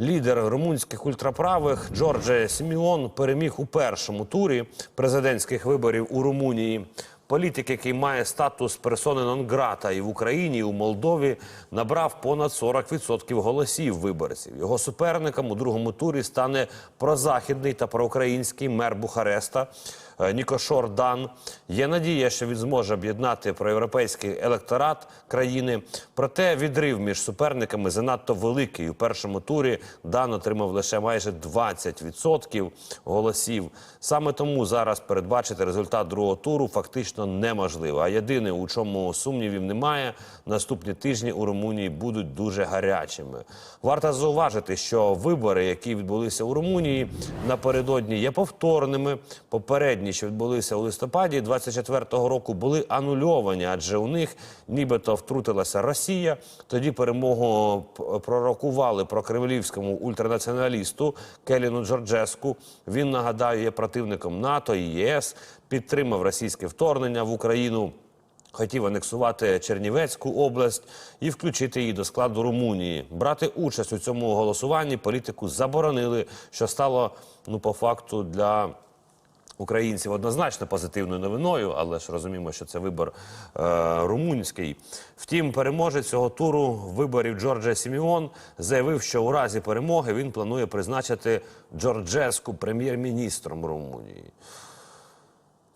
Лідер румунських ультраправих Джордже Сіміон переміг у першому турі президентських виборів у Румунії. Політик, який має статус персони нон-грата і в Україні, і у Молдові, набрав понад 40% голосів виборців. Його суперником у другому турі стане прозахідний та проукраїнський мер Бухареста Нікошор Дан. Є надія, що він зможе об'єднати проєвропейський електорат країни. Проте відрив між суперниками занадто великий. У першому турі Дан отримав лише майже 20% голосів. Саме тому зараз передбачити результат другого туру фактично неможливо. А єдине, у чому сумнівів немає, наступні тижні у Румунії будуть дуже гарячими. Варто зауважити, що вибори, які відбулися у Румунії напередодні, є повторними. Попередні, що відбулися у листопаді 24-го року, були анульовані, адже у них нібито втрутилася Росія. Тоді перемогу пророкували про кремлівському ультранаціоналісту Келіну Джорджеску. Він нагадаю, є противником НАТО і ЄС, підтримав російське вторгнення в Україну. Хотів анексувати Чернівецьку область і включити її до складу Румунії. Брати участь у цьому голосуванні політику заборонили, що стало ну по факту для українців однозначно позитивною новиною, але ж розуміємо, що це вибор е, румунський. Втім, переможець цього туру виборів Джорджа Сіміон заявив, що у разі перемоги він планує призначити Джорджеску прем'єр-міністром Румунії.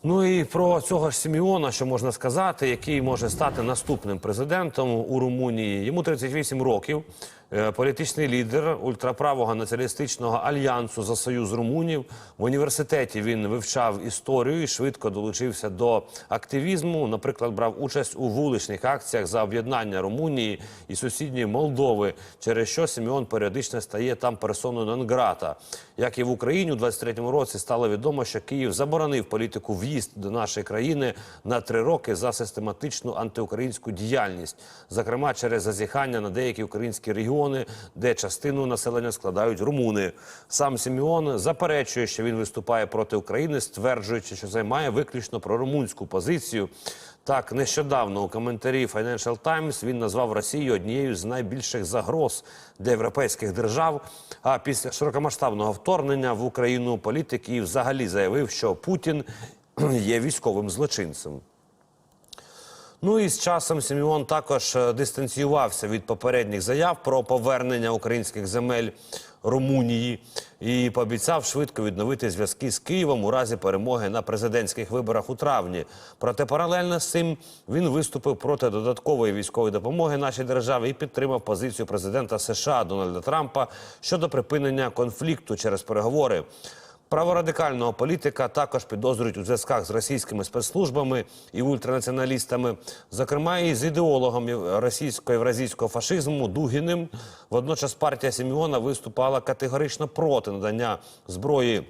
Ну і про цього ж Сіміона, що можна сказати, який може стати наступним президентом у Румунії. Йому 38 років. Е, Політичний лідер ультраправого націоналістичного альянсу за союз румунів в університеті він вивчав історію і швидко долучився до активізму. Наприклад, брав участь у вуличних акціях за об'єднання Румунії і сусідньої Молдови, через що Сіміон періодично стає там персоною нон-грата. Як і в Україні у 23-му році стало відомо, що Київ заборонив політику в'їзд до нашої країни на три роки за систематичну антиукраїнську діяльність, зокрема через зазіхання на деякі українські регіони, де частину населення складають румуни. Сам Сіміон заперечує, що він виступає проти України, стверджуючи, що займає виключно прорумунську позицію. Так, нещодавно у коментарі Financial Times він назвав Росію однією з найбільших загроз для європейських держав. А після широкомасштабного вторгнення в Україну політик і взагалі заявив, що Путін є військовим злочинцем. Ну і з часом Сіміон також е, дистанціювався від попередніх заяв про повернення українських земель Румунії і пообіцяв швидко відновити зв'язки з Києвом у разі перемоги на президентських виборах у травні. Проте паралельно з цим він виступив проти додаткової військової допомоги нашій державі і підтримав позицію президента США Дональда Трампа щодо припинення конфлікту через переговори. Праворадикального політика також підозрюють у зв'язках з російськими спецслужбами і ультранаціоналістами, зокрема і з ідеологом російського євразійського фашизму Дугіним. Водночас партія Сіміона виступала категорично проти надання зброї.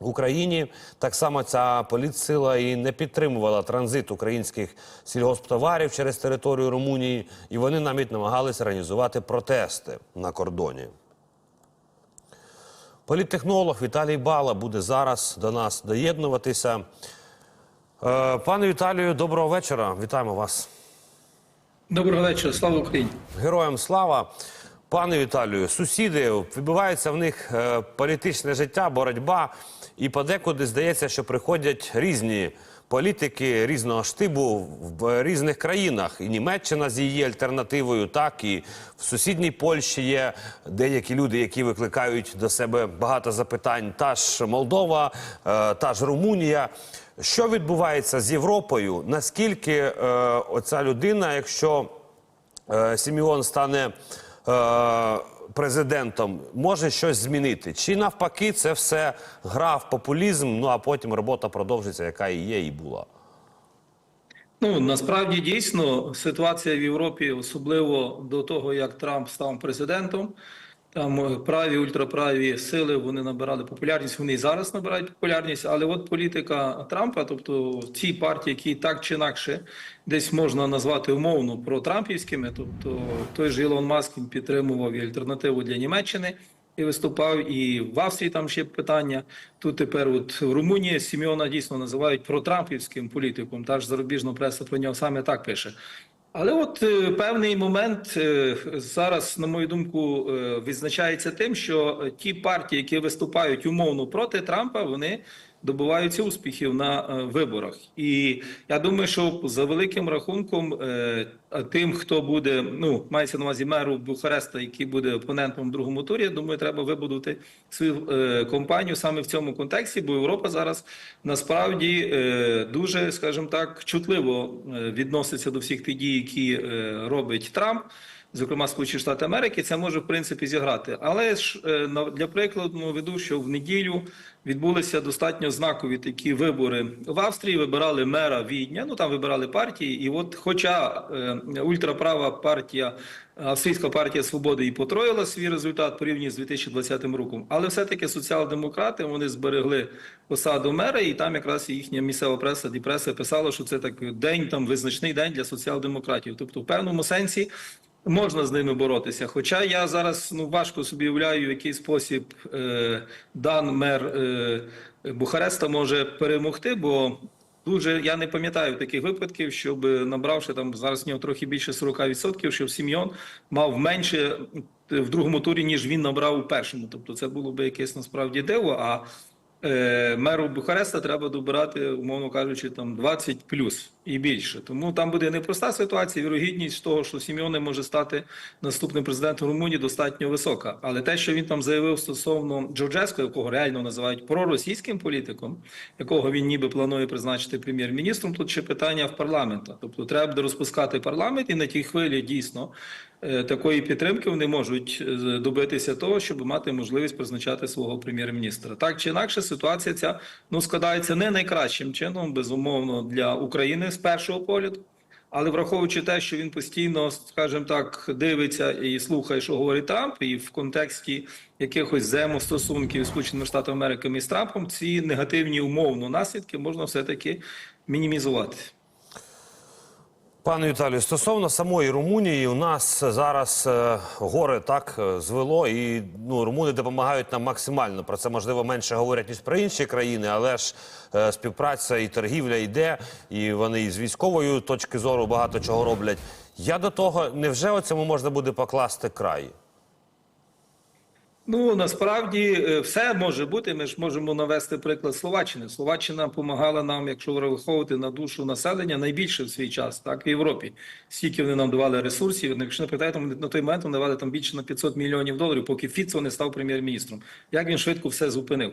Україні так само ця політсила і не підтримувала транзит українських сільгосптоварів через територію Румунії, і вони навіть намагалися організувати протести на кордоні. Політтехнолог Віталій Бала буде зараз до нас доєднуватися. Е, Пане Віталію, доброго вечора. Вітаємо вас. Доброго вечора, слава Україні. Героям слава. Пане Віталію, сусіди відбувається в них е, політичне життя, боротьба, і подекуди здається, що приходять різні політики різного штибу в різних країнах. І Німеччина з її альтернативою, так і в сусідній Польщі є деякі люди, які викликають до себе багато запитань. Та ж Молдова, е, та ж Румунія. Що відбувається з Європою? Наскільки е, оця людина, якщо е, Сіміон стане е, президентом, може щось змінити? Чи навпаки, це все гра в популізм? Ну а потім робота продовжиться, яка і є, і була. Ну насправді дійсно ситуація в Європі, особливо до того, як Трамп став президентом. Там е, праві ультраправі сили вони набирали популярність. Вони і зараз набирають популярність. Але от політика Трампа, тобто ті партії, які так чи інакше десь можна назвати умовно протрампівськими, тобто той же Ілон Маск підтримував і альтернативу для Німеччини. І виступав, і в Австрії там ще питання. Тут тепер, от в Румунії Сімеона дійсно називають протрампівським політиком. Та ж зарубіжна преса про нього саме так пише. Але от е, певний момент е, зараз, на мою думку, е, відзначається тим, що ті партії, які виступають умовно проти Трампа, вони добиваються успіхів на е, виборах. І я думаю, що за великим рахунком, е, тим, хто буде, ну мається на увазі меру Бухареста, який буде опонентом в другому турі, я думаю, треба вибудувати свою е, компанію саме в цьому контексті, бо Європа зараз насправді дуже, скажімо так, чутливо відноситься до всіх тих дій, які робить Трамп. Зокрема, Сполучені Штати Америки, це може в принципі зіграти. Але ж е, для прикладу наведу, що в неділю відбулися достатньо знакові такі вибори в Австрії. Вибирали мера Відня. Ну там вибирали партії. І от, хоча е, ультраправа партія, австрійська партія свободи і потроїла свій результат порівняно з 2020 роком, але все-таки соціал-демократи вони зберегли посаду мера, і там якраз їхня місцева преса, діпреса писала, що це так день, там визначний день для соціал-демократів. Тобто, в певному сенсі. Можна з ними боротися. Хоча я зараз ну важко собі уявляю, в який спосіб е, дан мер е, Бухареста може перемогти, бо дуже я не пам'ятаю таких випадків, щоб набравши там зараз нього трохи більше 40%, щоб Сім'йон мав менше в другому турі, ніж він набрав у першому. Тобто це було би якесь насправді диво. А е, меру Бухареста треба добирати, умовно кажучи, там 20 плюс і більше. Тому там буде непроста ситуація. Вірогідність того, що Сім'йоне може стати наступним президентом Румунії, достатньо висока. Але те, що він там заявив стосовно Джорджеско, якого реально називають проросійським політиком, якого він ніби планує призначити прем'єр-міністром, тут ще питання в парламента. Тобто треба буде розпускати парламент, і на тій хвилі дійсно такої підтримки вони можуть е, добитися того, щоб мати можливість призначати свого прем'єр-міністра. Так чи інакше, ситуація ця ну складається не найкращим чином, безумовно, для України з першого погляду. Але враховуючи те, що він постійно, скажімо так, дивиться і слухає, що говорить Трамп, і в контексті якихось взаємостосунків Сполученими Штатами Америки з Трампом, ці негативні умовно наслідки можна все-таки мінімізувати. Пане Віталію, стосовно самої Румунії, у нас зараз е, горе так е, звело, і ну румуни допомагають нам максимально. Про це можливо менше говорять ніж про інші країни, але ж е, співпраця і торгівля йде, і вони і з військової точки зору багато чого роблять. Я до того, невже оцьому можна буде покласти край? Ну насправді е, все може бути. Ми ж можемо навести приклад Словаччини. Словаччина допомагала нам, якщо враховувати на душу населення, найбільше в свій час, так в Європі. Скільки вони нам давали ресурсів. Ну, Якщо не питаєте, на той момент вони давали там більше на 500 мільйонів доларів, поки Фіцо не став прем'єр-міністром. Як він швидко все зупинив?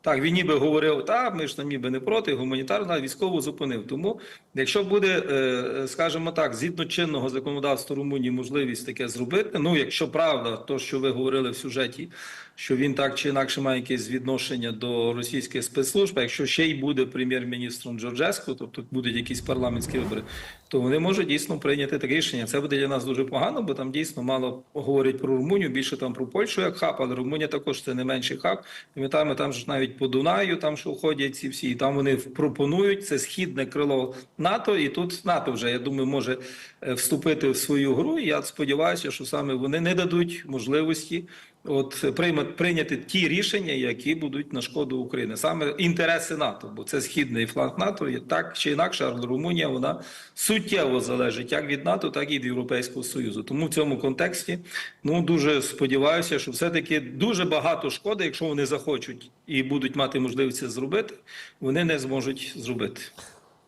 Так, він ніби говорив, та ми ж там ніби не проти, гуманітарна військово зупинив. Тому, якщо буде, е, скажімо так, згідно чинного законодавства Румунії можливість таке зробити, ну якщо правда, то що ви говорили в сюжеті, що він так чи інакше має якесь відношення до російських спецслужб, якщо ще й буде прем'єр-міністром Джорджеско, тобто будуть якісь парламентські вибори, то вони можуть дійсно прийняти таке рішення. Це буде для нас дуже погано, бо там дійсно мало говорять про Румунію, більше там про Польщу як хаб, але Румунія також це не менший хаб. Пам'ятаємо, там ж навіть по Дунаю, там що ходять ці всі, і там вони пропонують це східне крило НАТО, і тут НАТО вже я думаю може е, вступити в свою гру. І я сподіваюся, що саме вони не дадуть можливості. От прийняти ті рішення, які будуть на шкоду України, саме інтереси НАТО, бо це східний фланг НАТО. І так чи інакше, Румунія вона суттєво залежить як від НАТО, так і від Європейського Союзу. Тому в цьому контексті ну дуже сподіваюся, що все-таки дуже багато шкоди, якщо вони захочуть і будуть мати можливість це зробити, вони не зможуть зробити.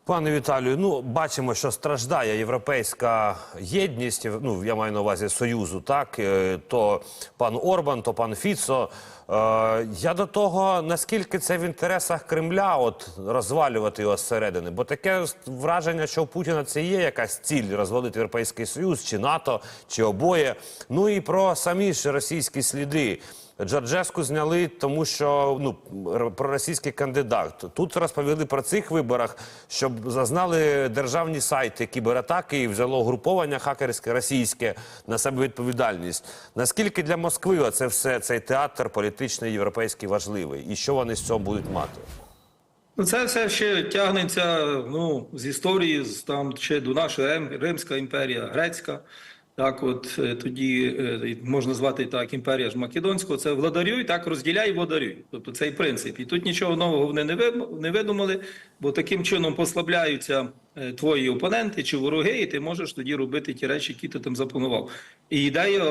Пане Віталію, ну бачимо, що страждає європейська єдність. Ну я маю на увазі союзу. Так Е, то пан Орбан, то пан Фіцо. Е, я до того, наскільки це в інтересах Кремля, от розвалювати його зсередини, бо таке враження, що у Путіна це є якась ціль розвалити європейський союз, чи НАТО, чи обоє. Ну і про самі ж російські сліди. Джорджеску зняли, тому що ну проросійський кандидат. Тут розповіли про цих виборах, щоб зазнали державні сайти кібератаки і взяло груповання хакерське російське на себе відповідальність. Наскільки для Москви це все цей театр політичний європейський важливий, і що вони з цього будуть мати? Ну, це все ще тягнеться ну, з історії, з там ще до нашої Рим, Римська імперія, Грецька. Так, от е, тоді е, можна звати так імперія ж Македонського, це владарюй, так розділяй владарюй. Тобто цей принцип. І тут нічого нового вони не видумали, бо таким чином послабляються е, твої опоненти чи вороги, і ти можеш тоді робити ті речі, які ти там запланував. І ідея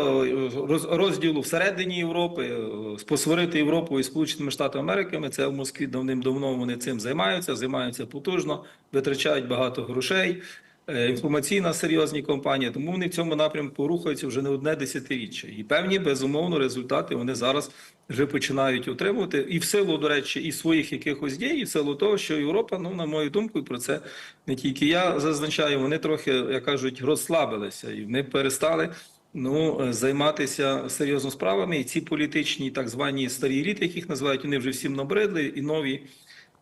розділу всередині Європи, е, посварити Європу і Сполученими Штатами Америки, це в Москві давним-давно вони цим займаються, займаються потужно, витрачають багато грошей. Е, інформаційна серйозні компанії, тому вони в цьому напрямку рухаються вже не одне десятиріччя. І певні безумовно результати вони зараз вже починають отримувати. І в силу, до речі, і своїх якихось дій, і в силу того, що Європа, ну на мою думку, і про це не тільки я зазначаю, вони трохи, як кажуть, розслабилися і вони перестали. Ну, займатися серйозно справами, і ці політичні так звані старі еліти, яких називають, вони вже всім набридли, і нові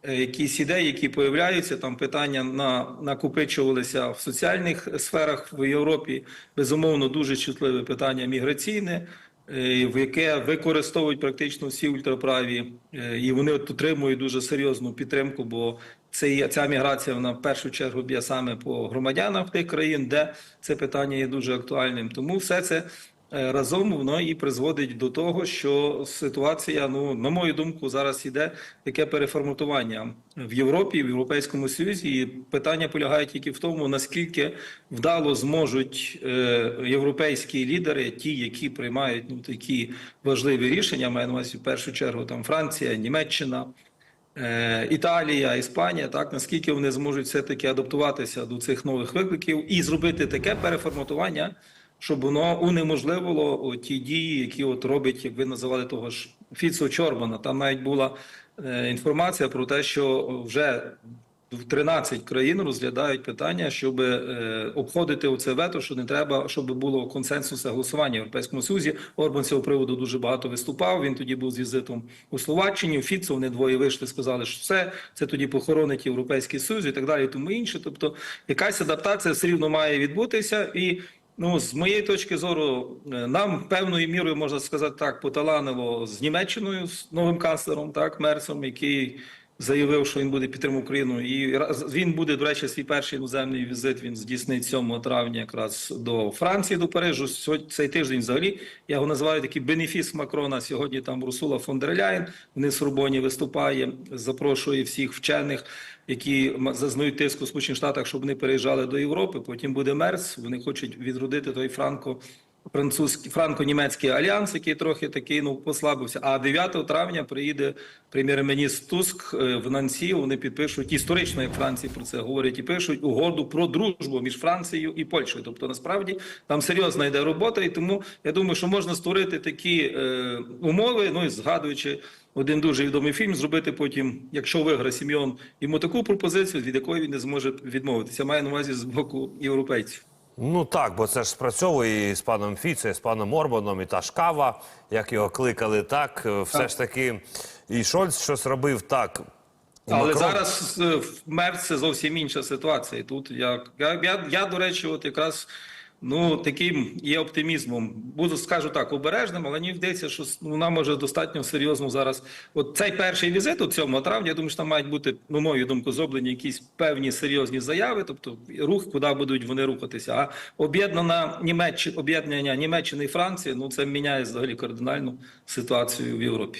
якісь ідеї, які появляються, там питання на накопичувалися в соціальних сферах в Європі. Безумовно, дуже чутливе питання міграційне, е, в яке використовують практично всі ультраправі, е, і вони отримують дуже серйозну підтримку, бо це ця міграція вона в першу чергу б'є саме по громадянам тих країн, де це питання є дуже актуальним. Тому все це е, разом воно і призводить до того, що ситуація, ну на мою думку, зараз іде таке переформатування в Європі, в Європейському Союзі. І питання полягає тільки в тому, наскільки вдало зможуть е, європейські лідери, ті, які приймають ну такі важливі рішення, маю на увазі в першу чергу там Франція, Німеччина. Е, Італія, Іспанія, так наскільки вони зможуть все таки адаптуватися до цих нових викликів і зробити таке переформатування, щоб воно унеможливило ті дії, які от робить, як ви називали того ж Фіцо Чорбана. Там навіть була е, інформація про те, що вже в 13 країн розглядають питання, щоб е, обходити оце вето, що не треба, щоб було консенсусне голосування в Європейському Союзі. Орбан цього приводу дуже багато виступав. Він тоді був з візитом у Словаччині. Фіцо вони двоє вийшли, сказали, що все це тоді похоронить Європейський Союз і так далі, тому інше. Тобто, якась адаптація все рівно має відбутися і. Ну, з моєї точки зору, е, нам певною мірою можна сказати так, поталанило з Німеччиною, з новим канцлером, так, Мерсом, який заявив, що він буде підтримувати Україну. І він буде, до речі, свій перший іноземний візит. Він здійснить 7 травня якраз до Франції, до Парижу. Сьогодні цей тиждень взагалі я його називаю такий бенефіс Макрона. Сьогодні там Русула фон дер Ляєн. Вони в Сорбоні виступає, запрошує всіх вчених, які зазнають тиску в Сполучених Штатах, щоб вони переїжджали до Європи. Потім буде мерз. Вони хочуть відродити той франко. Французький франко-німецький альянс, який трохи такий ну послабився. А 9 травня приїде прем'єр-міністр Туск е, в Нансі. Вони підпишуть історично, як Франції про це говорять, і пишуть угоду про дружбу між Францією і Польщею. Тобто, насправді там серйозна йде робота, і тому я думаю, що можна створити такі е, умови. Ну і згадуючи один дуже відомий фільм, зробити потім, якщо виграє Сім'йон йому таку пропозицію, від якої він не зможе відмовитися. Маю на увазі з боку європейців. Ну так, бо це ж спрацьовує і з паном Фіце, і з паном Орбаном, і та ж кава, як його кликали, так. Е, Все ж таки, і Шольц щось робив так. Але Макрон- зараз е, в це зовсім інша ситуація. Тут я, я, я, я, до речі, от якраз ну таким є оптимізмом. Буду скажу так, обережним, але мені здається, що ну, вона може достатньо серйозно зараз. От цей перший візит у 7 травня, я думаю, що там мають бути, на мою думку, зроблені якісь певні серйозні заяви, тобто рух, куди будуть вони рухатися. А об'єднана Німеччина, об'єднання Німеччини і Франції, ну це міняє взагалі кардинальну ситуацію в Європі.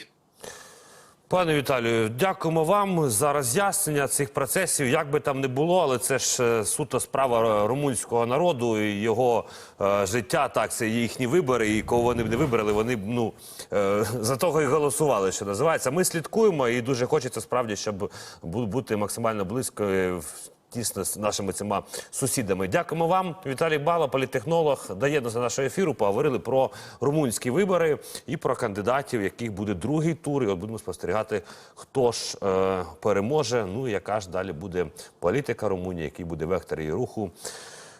Пане Віталію, дякуємо вам за роз'яснення цих процесів. Як би там не було, але це ж е, суто справа румунського народу і його е, життя. Так, це їхні вибори, і кого вони б не вибрали, вони б ну е, за того і голосували, що називається. Ми слідкуємо, і дуже хочеться справді, щоб бу- бути максимально близько. е, в- Тісно з нашими цими сусідами. Дякуємо вам, Віталій Бала, політехнолог, доєднався до нашого ефіру. Поговорили про румунські вибори і про кандидатів, яких буде другий тур. І от будемо спостерігати, хто ж е, переможе. Ну яка ж далі буде політика Румунії, який буде вектор її руху.